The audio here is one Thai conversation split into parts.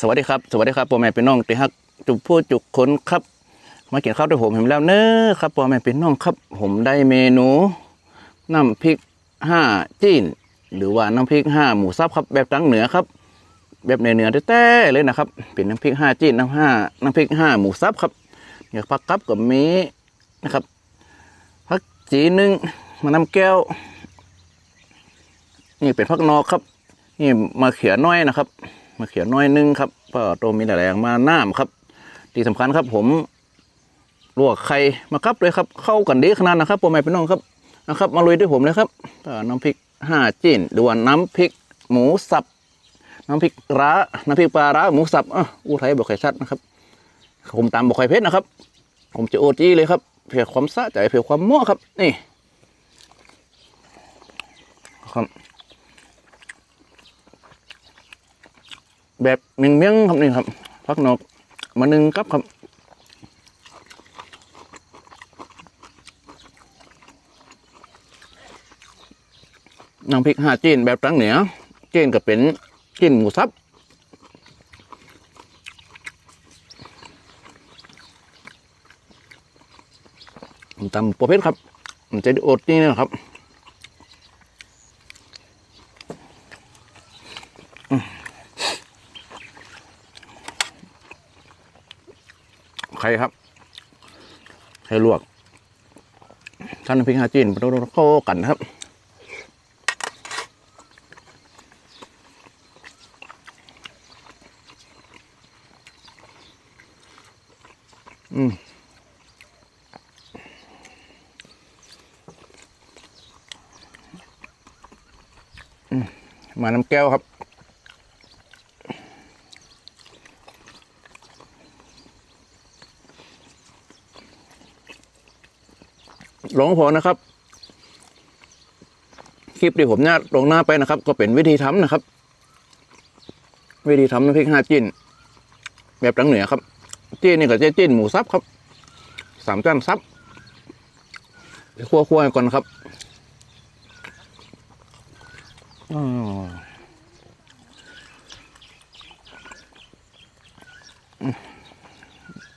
สวัสดีครับ สวัสดีครับพ่อแม่พี่น้องที่ฮักจุกผู้จุกคนครับ มากินข้าวด้วยผมเห็นแล้วเนอะครับพ่อแม่พี่น้องครับ ผมได้เมนูน้ำพริกห้าจีนหรือว่าน้ำพริกห้าหมูสับครับ แบบทางเหนือครับ แบบเหนือๆแต้ๆเลยนะครับ เป็นน้ำพริกห้าจีนน้ำห้าน้ำพริกห้าหมูสับครับอย่างผักกับกับมีนะครับผักจีหนึ่งมะน้ำแก้ว นี่เป็นผักนอกครับ นี่มาเขียน้อยนะครับ มาเขียน้อยหนึงครับก็ตัวมีหลายอย่างมาน้ำครับ ที่สำคัญครับผมลวกไข่มาครับเลยครับ เข้ากันดีขนาดนะครับพ่อแม่พี่น้องครับนะครับ มาลุยด้วยผมเลยครับน้ำพริกห้าจีนหรือว่าน้ำพริกหมูสับ น้ำพริกร้าน้ำพริกปลาร้าหมูสับอะอู้ไทยบอกไข่ชัดนะครับ ผมตามบอกไข่เพชรนะครับ ผมจะโอจีเลยครับเพื่อความสะใจเพื่อความมั่วครับ นี่ครับ แบบเมี่ยงๆครับนี่ครับพักนกมาหนึ่งครับครับน้ำพริกห้าจีนแบบทางเหนือจีนก็เป็นจีนหมูสับผมตำประเภทครับผมจะได้อดนี่นะครับ ไข่ครับไข่ลวกท่านพริกฮาจีนมาดูเข้ากันครับอืมมาน้ำแก้วครับ หลวงพ่อนะครับ คลิปที่ผมเนี่ยลงหน้าไปนะครับ ก็เป็นวิธีทำนะครับ วิธีทำน้ำพริกห้าจิ้น แบบทางเหนือครับ จิ้นนี่ก็จะจิ้นหมูสับครับสามจานซับเดี๋ยวคั่วๆก่อนครับอ้าวอืม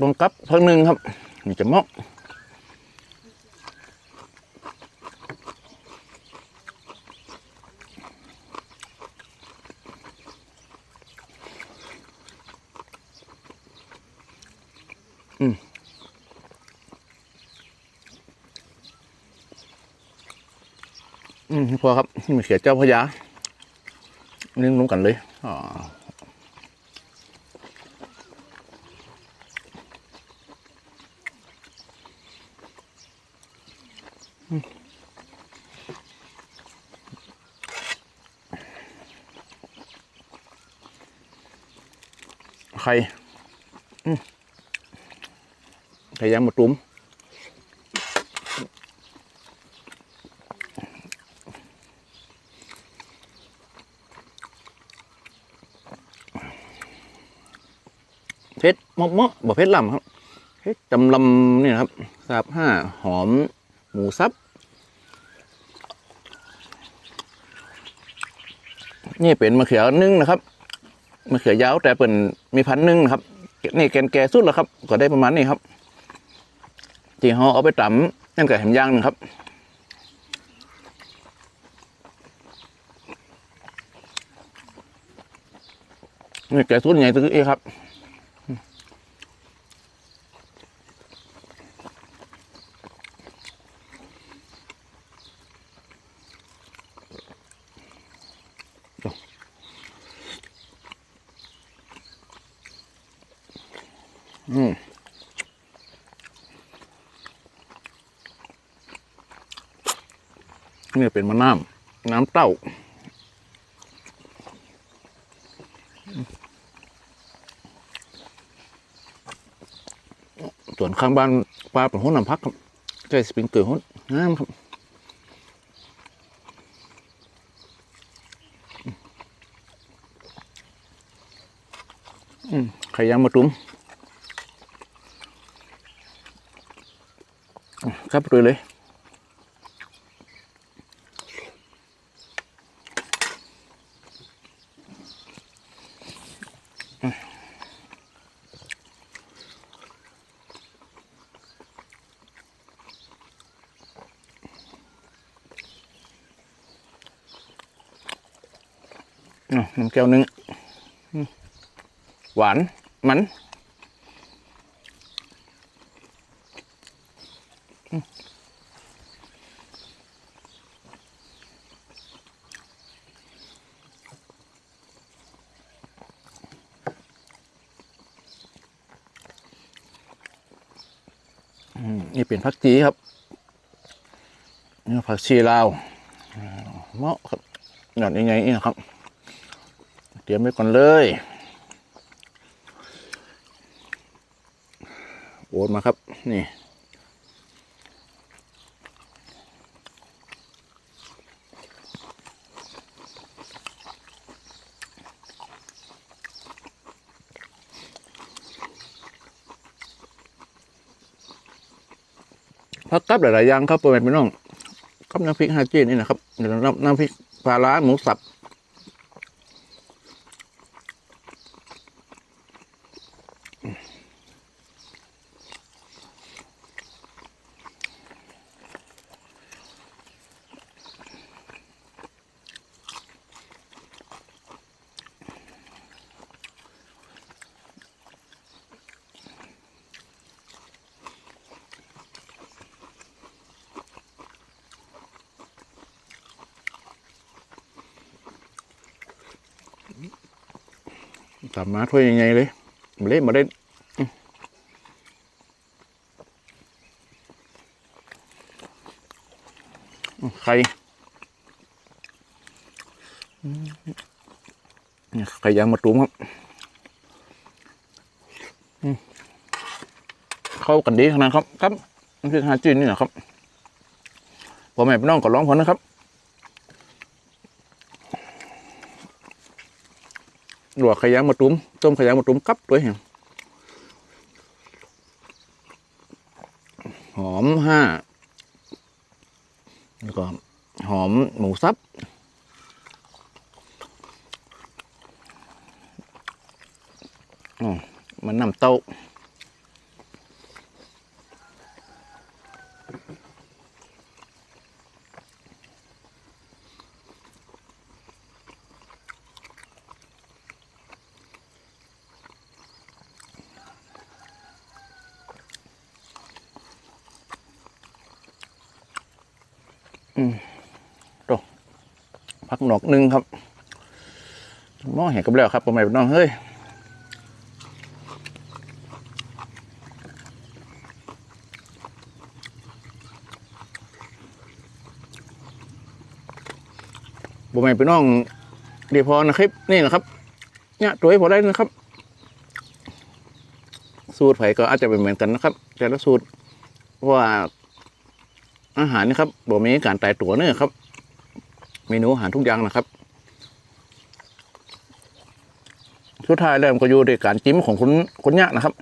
ลงกับเพิ่งหนึ่งครับนี่จะมอืม พอครับนี่มีเขียเจ้าพญานึ่งลงกันเลยอ๋อไข่ไข่ยางมะตูม ชรเมาะเมาะบ่เพชรลำครับเพชรจำลำนี่นะครับสาบห้าหอมหมูสับนี่เป็นมะเขือนึ่งนะครับมะเขือยาวแต่เป็นมีพันนึ่งนะครับนี่แกนแก่สุดแล้วครับ ก็ได้ประมาณนี้ครับที่เขาเอาไปตำนั่นก็แหมย่างหนึ่งครับนี่แกสุดใหญ่ตัวนี้ครับ อืมนี่เป็นมะน้ำน้ำเต้า ส่วนข้างบ้านปลาเป็นห้นน้ำพักครับใกล้สปริงเกอร์ห้นงามครับขยางมะตุ้มอะ ครับเลยอะน้ำแก้วหนึง หวาน มัน อืม นี่เป็นผักจีครับนี่ผักชีลาวเหมาะครับหยอดยังไงนี่นะครับ เตรียมไว้ก่อนเลยโอนมาครับ นี่ พักกับหลายๆอย่างครับพ่อแม่พี่น้องกับน้ำพริกฮาจีนี่นะครับเดี๋ยวน้ำน้ำพริกปลาร้าหมูสับ สามมาถ้วยยังไงเลยมาเล่นมาเล่นอืมอืมไข่อืมนี่ไข่ยางมะตูมครับเข้ากันดีขนาดครับ ครับนี่คือฮาจีนนี่นะครับพ่อแม่พี่น้องก็ร้องพอนะครับ ลวกขยางมาตูมต้มขยางมาตูมกับด้วยหอมห้าแล้วก็หอมหมูสับอ๋อมันน้ำเต้า พักหนอกหนึ่งครับหม้อแห้งกับแล้วครับพ่อแม่พี่น้องเฮ้ยพ่แม่พี่น้องเดี๋ยวพอนะครับนี่นะครับ เนี่ยตัวให้พอได้นะครับ สูตรไผ่ก็อาจจะเป็นเหมือนกันนะครับ แต่ละสูตรเพราะว่า อาหารนี่ครับบ่มีการตายตัวเนื้อครับ เมนูอาหารทุกอย่างนะครับ สุดท้ายแล้วก็อยู่ในการจิ้มของคุณคุณยะนะครับ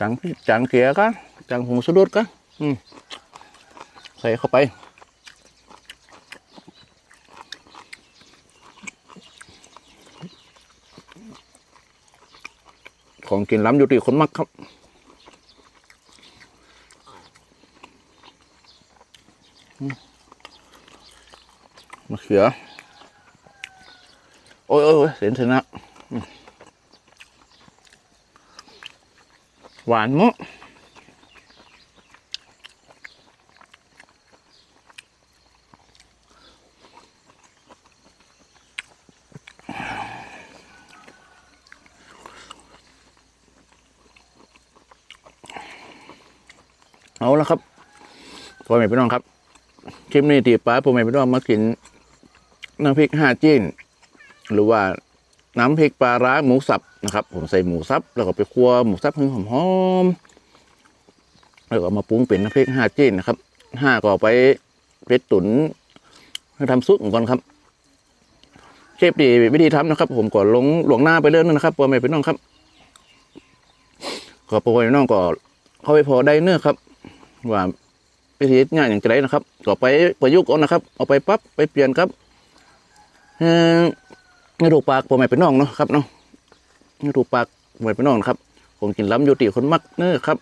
จังจังเกลือก็จังผงชูรสก็อืมใส่เข้าไปของกินล้ำอยู่ที่คนมักครับ มะเขือ โอ้ยโอ้ยเสียนเสียนะหวานมากเอาละครับพ่อแม่พี่น้องครับ คลิปนี้ตีป้าพ่อแม่พี่น้องมากินน้ำพริกห้าจีนหรือว่าน้ำพริกปลาร้าหมูสับนะครับ ผมใส่หมูสับแล้วก็ไปคั่วหมูสับให้หอมๆแล้วก็มาปรุงเป็นน้ำพริกห้าจีนนะครับห้าก็เอาไปเป็ดตุ๋นให้ทำซุปก่อนครับเชฟดีวิธีทำนะครับ ผมก็ลงหลวงหน้าไปเรื่อยนะครับพ่อแม่พี่น้องครับก็พ่อแม่พี่น้องก็เข้าไปพอได้เนื้อครับ ว่า วิธีง่ายอย่างไรนะครับก็ไปประยุกต์เอานะครับ เอาไปปั๊บไปเปลี่ยนครับเอ่อนี่ถูกปากพ่อแม่เป็นน้องเนาะครับเนาะนี่ถูกปากพ่อแม่เป็นน้องนะครับ ผมกินล้ำอยู่ตีคนมักเนอครับ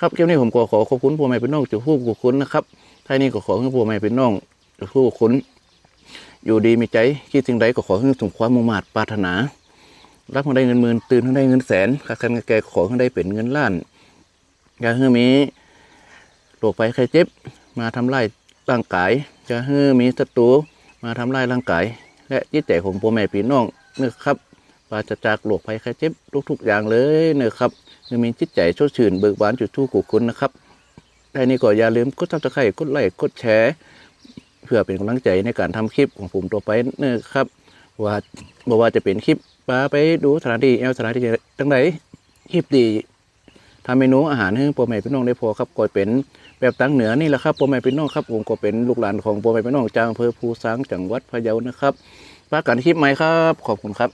ครับเกี่ยวนี้ผมก็ขอขอบคุณพ่อแม่เป็นน้องจุผู้กุคุณนะครับท้ายนี้ก็ขอให้พ่อแม่เป็นน้องจุผู้กุคุณอยู่ดีมีใจคิดสิ่งใดก็ขอให้สมความมุ่งมา่ปรารถนารับให้ได้เงินหมื่นตื่นให้ได้เงินแสนข้าคันแกขอให้ได้เป็นเงินล้านอย่าให้มี โรคภัยไข้เจ็บ มาทำลายร่างกาย จะให้มีศัตรูมาทำลายร่างกาย และจิตใจของพ่อแม่พี่น้องเนะครับปราศจากโรคภัยไข้เจ็บทุกๆอย่างเลยเนะครับคือมีจิตใจชดชื่นเบิกบานจุดทู่กุคุณนะครับได้นี่ก็อย่าลืมกดซับสไครต์กดไลค์กดแชร์เพื่อเป็นกำลังใจในการทำคลิปของผมต่อไปเนะครับว่าบอกว่าจะเป็นคลิปปลาไปดูสถานที่แอลสถานที่ตั้งไหนคลิปดีทำเมนูอาหารให้พ่อแม่พี่น้องได้พอครับก็เป็น แบบตั้งเหนือนี่แหละครับพ่อแม่พี่น้องครับผมก็เป็นลูกหลานของพ่อแม่พี่น้องจากอำเภอภูซางจังหวัดพะเยานะครับฝากันคลิปใหม่ครับ ขอบคุณครับ